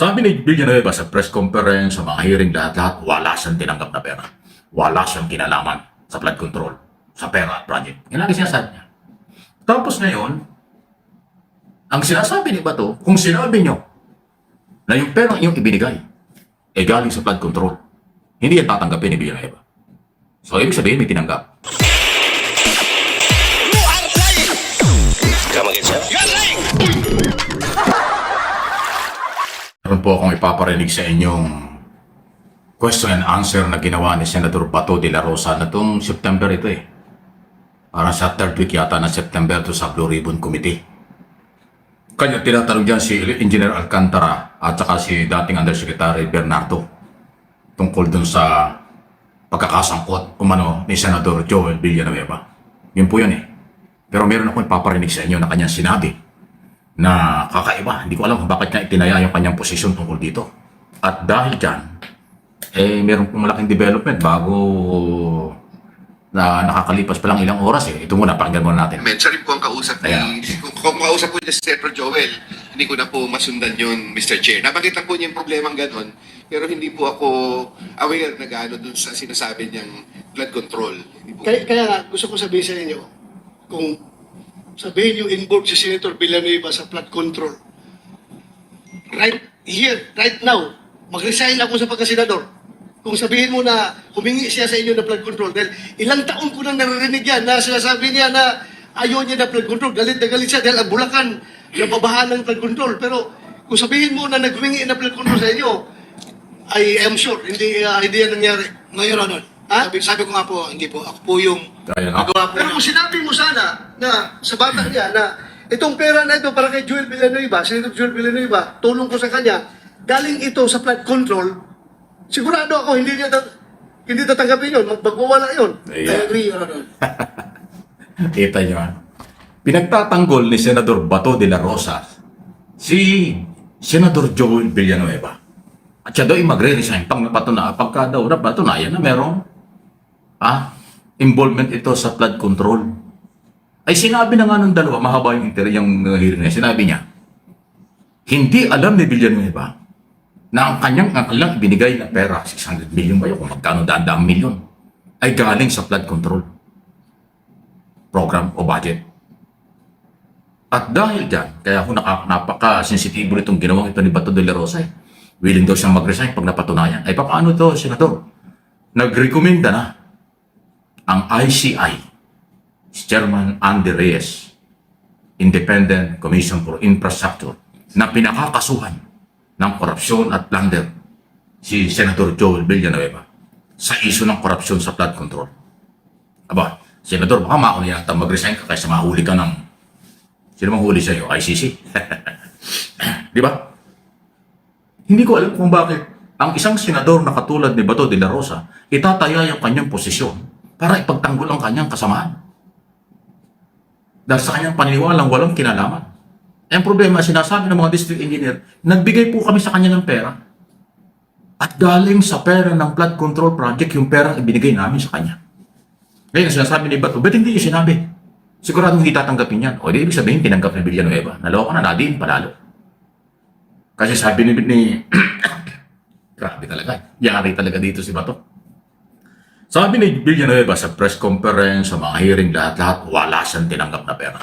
Sabi ni Villanueva sa press conference, sa mga hearing lahat-lahat, wala siyang tinanggap na pera. Wala siyang kinalaman sa flood control, sa pera project. Yan lagi sinasabi niya. Tapos ngayon, ang sinasabi ni Bato, kung sinabi niyo na yung pera iyong ibinigay, eh galing sa flood control, hindi yan tatanggapin ni Villanueva. So, ibig sabihin, may tinanggap. Again, sir? Po akong ipaparinig sa inyong question and answer na ginawa ni Senator Bato de la Rosa na itong September ito eh. Parang sa third week yata na September to sa Blue Ribbon Committee. Kanya tinatanong dyan si Engineer Alcantara at saka si dating Undersecretary Bernardo tungkol dun sa pagkakasangkot umano ni Senador Joel Villanueva. Yun po yun eh. Pero meron akong ipaparinig sa inyo na kanyang sinabi na kakaiba. Hindi ko alam kung bakit niya itinaya yung kanyang posisyon tungkol dito. At dahil dyan, eh, meron pong malaking development bago na nakakalipas pa lang ilang oras eh. Ito muna, pakinggan muna natin. Men, siya rin po ang kausap ni... Ayan. Kung, kung kausap po niya si Senator Joel, hindi ko na po masundan yun, Mr. Chair. Nabanggit lang po niya yung problemang ganon, pero hindi po ako aware na gaano dun sa sinasabi niyang blood control. Hindi po. Kaya, kaya nga, gusto ko sabihin sa inyo, kung sabihin yung involved si Senator Villanueva sa flood control, right here, right now, mag-resign ako sa pagkasenador. Kung sabihin mo na humingi siya sa inyo ng flood control, dahil ilang taon ko nang naririnig yan na sinasabi niya na ayaw niya ng flood control, galit na galit siya dahil ang Bulacan nababahan ng flood control. Pero kung sabihin mo na naghumingi ng flood control sa inyo, I am sure, hindi, uh, hindi yan nangyari. Ngayon, Ronald, Ha? sabi, sabi ko nga po, hindi po, ako po yung Ayan, nagawa po Pero ng- kung sinabi mo sana na sa bata niya na itong pera na ito para kay Joel Villanueva, Senator Joel Villanueva, tulong ko sa kanya, galing ito sa flood control, sigurado ako hindi niya ta- hindi tatanggapin yun, magpagwawala yun. I Ayan. agree, Ronald. Kita niyo ah. Pinagtatanggol ni Senador Bato de la Rosa si Senador Joel Villanueva. At siya daw ay magre-resign pag napatuna, pagka daw napatunayan na merong ah, involvement ito sa flood control. Ay sinabi na nga ng dalawa, mahaba yung inter yung uh, hearing na, sinabi niya, hindi alam ni Villanueva na ang kanyang, ang kanyang ibinigay na pera, 600 million ba yun, kung magkano daan-daang milyon, ay galing sa flood control program o budget. At dahil dyan, kaya ako napaka-sensitibo nitong ginawang ito ni Bato de la Rosa. Eh. Willing daw siyang mag-resign pag napatunayan. Ay paano to, Senador? Nag-recommenda na ang ICI, si Chairman Andy Reyes, Independent Commission for Infrastructure, na pinakakasuhan ng korupsyon at plunder si Senator Joel Villanueva sa iso ng korupsyon sa flood control. Aba, Senador, baka mauna yata mag-resign ka kaysa mahuli ka ng... Sino mang huli sa'yo? ICC? Di ba? Hindi ko alam kung bakit ang isang senador na katulad ni Bato de la Rosa itataya yung kanyang posisyon para ipagtanggol ang kanyang kasamaan. Dahil sa kanyang paniniwalang walang kinalaman. Eh, Ang problema, sinasabi ng mga district engineer, nagbigay po kami sa kanya ng pera. At galing sa pera ng flood control project, yung pera ibinigay namin sa kanya. Ngayon, sinasabi ni Bato, ba't hindi yung sinabi? Sigurado hindi tatanggapin yan. O di ibig sabihin, tinanggap ni Villanueva. Naloko na, nadiin palalo. Kasi sabi ni, ni grabe talaga. Yari talaga dito si Bato. Sabi ni Villanueva sa press conference, sa mga hearing, lahat-lahat, wala siyang tinanggap na pera.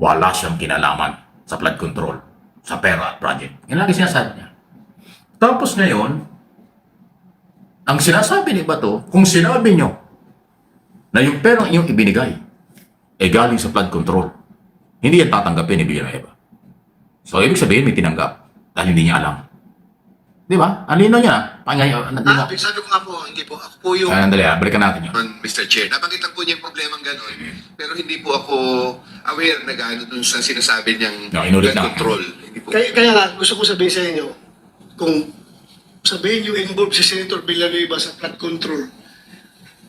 Wala siyang kinalaman sa flood control, sa pera project. Yan lagi sinasabi niya. Tapos ngayon, ang sinasabi ni Bato, kung sinabi niyo na yung perang iyong ibinigay eh galing sa flood control, hindi yan tatanggapin ni Villanueva. So, ibig sabihin may tinanggap dahil hindi niya alam. Di ba? Ang lino niya. Pangayon, ano, Ah, sabi ko nga po, hindi po, ako po yung Ay, andali ah, balikan natin yun. Mr. Chair, nabanggit lang po niya yung problemang ganon, pero hindi po ako aware na gaano dun sa sinasabi niyang No, inulit lang. control. Hindi po. Kaya, kaya nga, gusto ko sabihin sa inyo, kung sabihin yung involved si Senator Villanueva sa flood control,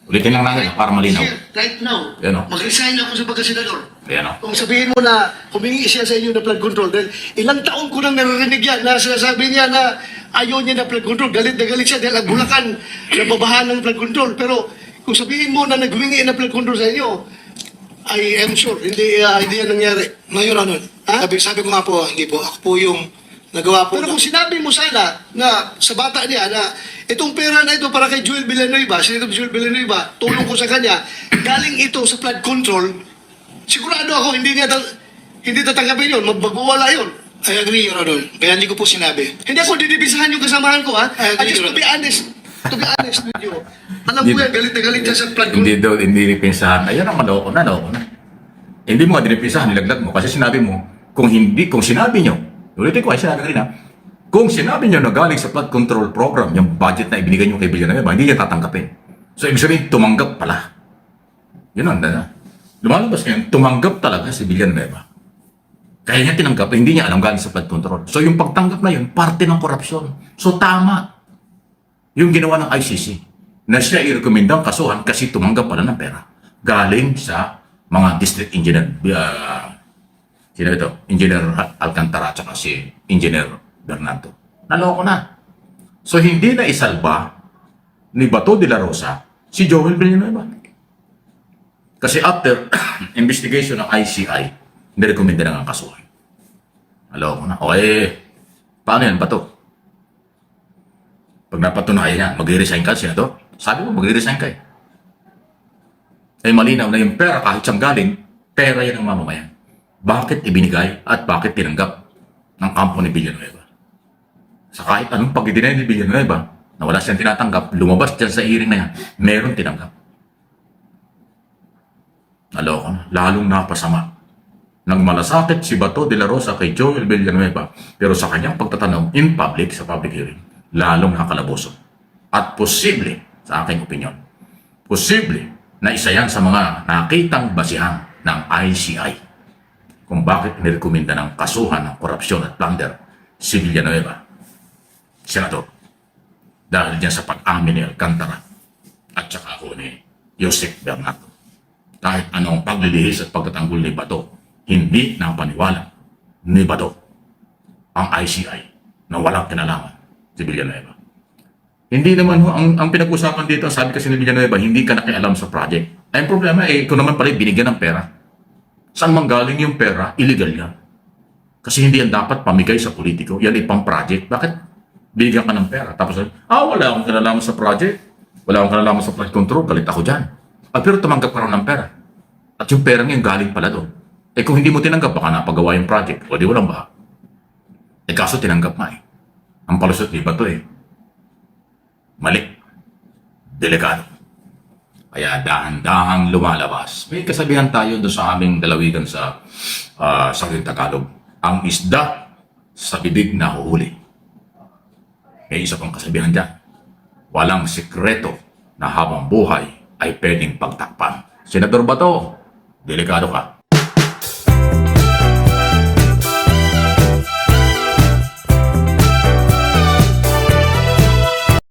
Ulitin lang natin para malinaw. here, right now, Yan, oh. mag-resign ako sa pagkasenador. Ayan o. Kung sabihin mo na humingi siya sa inyo ng flood control, dahil ilang taon ko nang naririnig yan na sinasabi niya na ayaw niya ng flood control, galit na galit siya dahil ang Bulacan nababahan ng flood control. Pero kung sabihin mo na naghumingi ng flood control sa inyo, I am sure, hindi, uh, hindi yan nangyari. Ronald, Ha? sabi, sabi ko nga po, hindi po, ako po yung Nagawa po. Pero kung sinabi mo sana na sa bata niya na itong pera na ito para kay Joel Villanueva, Senator Joel Villanueva, tulong ko sa kanya, galing ito sa flood control, sigurado ako hindi niya ta- hindi tatanggapin yun, magwawala yun. I agree, Your Honor. Kaya hindi ko po sinabi. Hindi ako dinibisahan yung kasamahan ko, ha? Ay, I just to be honest, to be honest with you. Alam ko yan, galit na galit siya sa flood control. Hindi daw, hindi pinsahan. Ayun ang maloko na, loko na. Hindi mo nga dinipisahan, nilaglag mo. Kasi sinabi mo, kung hindi, kung sinabi nyo, ulitin ko ay sinabi kanina, kung sinabi nyo na galing sa flood control program, yung budget na ibinigay nyo kay Villanueva, hindi niya tatanggapin. So, ibig sabihin, tumanggap pala. Yun ang dana. Lumalabas ngayon, tumanggap talaga si Villanueva. Kaya niya tinanggap, hindi niya alam galing sa flood control. So, yung pagtanggap na yun, parte ng korupsyon. So, tama. Yung ginawa ng ICC, na siya i-recommendang kasuhan kasi tumanggap pala ng pera. Galing sa mga district engineer, uh, sino ito? Engineer Al- Alcantara at si Engineer Bernardo. Naloko na. So hindi na isalba ni Bato de la Rosa si Joel Villanueva. Kasi after investigation ng ICI, nirekomenda na ang kasuhan. Naloko na. Okay, paano yan, Bato? Pag napatunayan yan, mag-resign ka, senador. Sabi mo, mag-resign ka eh. Eh malinaw na yung pera kahit siyang galing, pera yan ng mamamayan. Bakit ibinigay at bakit tinanggap ng kampo ni Villanueva? Sa kahit anong pag-deny ni Villanueva, na wala siyang tinatanggap, lumabas dyan sa hearing na yan, meron tinanggap. Naloko na, lalong napasama. Nagmalasakit si Bato de la Rosa kay Joel Villanueva, pero sa kanyang pagtatanong in public, sa public hearing, lalong nakalaboso. At posible, sa aking opinion, posible na isa yan sa mga nakitang basihan ng ICI kung bakit nirekomenda ng kasuhan ng korupsyon at plunder si Villanueva, Senador, dahil diyan sa pag-amin ni Alcantara at saka ako ni Joseph Bernardo. Kahit anong paglilihis at pagtatanggol ni Bato, hindi napaniwala ni Bato ang ICI na walang kinalaman si Villanueva. Hindi naman ho, ang, ang pinag-usapan dito, sabi kasi ni Villanueva, hindi ka nakialam sa project. Ay, ang problema eh, kung naman pala binigyan ng pera. Saan mang galing yung pera? Illegal yan. Kasi hindi yan dapat pamigay sa politiko. Yan ipang project. Bakit bigyan ka ng pera? Tapos, ah, wala akong kinalaman sa project. Wala akong kinalaman sa flood control. Galit ako dyan. Ah, pero tumanggap ka rin ng pera. At yung pera ngayon galing pala doon. Eh kung hindi mo tinanggap, baka napagawa yung project. O di walang ba? Eh kaso tinanggap nga eh. Ang palusot ni Bato eh. Mali. Delikado. Kaya dahan-dahang lumalabas. May kasabihan tayo doon sa aming dalawigan sa uh, sa Tagalog. Ang isda sa bibig na huhuli. May isa pang kasabihan dyan. Walang sikreto na habang buhay ay pwedeng pagtakpan. Senador Bato, delikado ka.